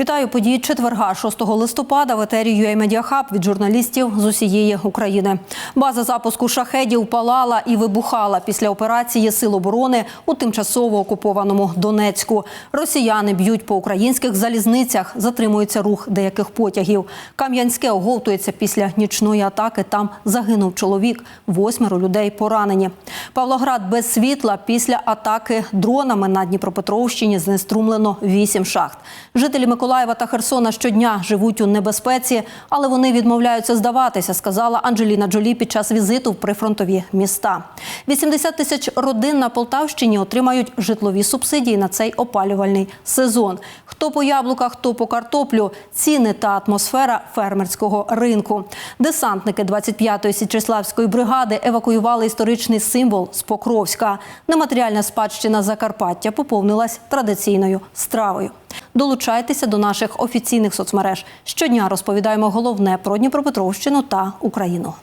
Вітаю події четверга, 6 листопада в етері UA Media Hub від журналістів з усієї України. База запуску шахедів палала і вибухала після операції Сил оборони у тимчасово окупованому Донецьку. Росіяни б'ють по українських залізницях, затримується рух деяких потягів. Кам'янське оговтується після нічної атаки. Там загинув чоловік, восьмеро людей поранені. Павлоград без світла після атаки дронами на Дніпропетровщині знеструмлено вісім шахт. Жителі Миколаєва та Херсона щодня живуть у небезпеці, але вони відмовляються здаватися, сказала Анджеліна Джолі під час візиту в прифронтові міста. 80 тисяч родин на Полтавщині отримають житлові субсидії на цей опалювальний сезон. Хто по яблуках, хто по картоплю, ціни та атмосфера фермерського ринку. Десантники 25-ї Січеславської бригади евакуювали історичний символ з Покровська. Нематеріальна спадщина Закарпаття поповнилась традиційною стравою. Долучайтеся до наших офіційних соцмереж. Щодня розповідаємо головне про Дніпропетровщину та Україну.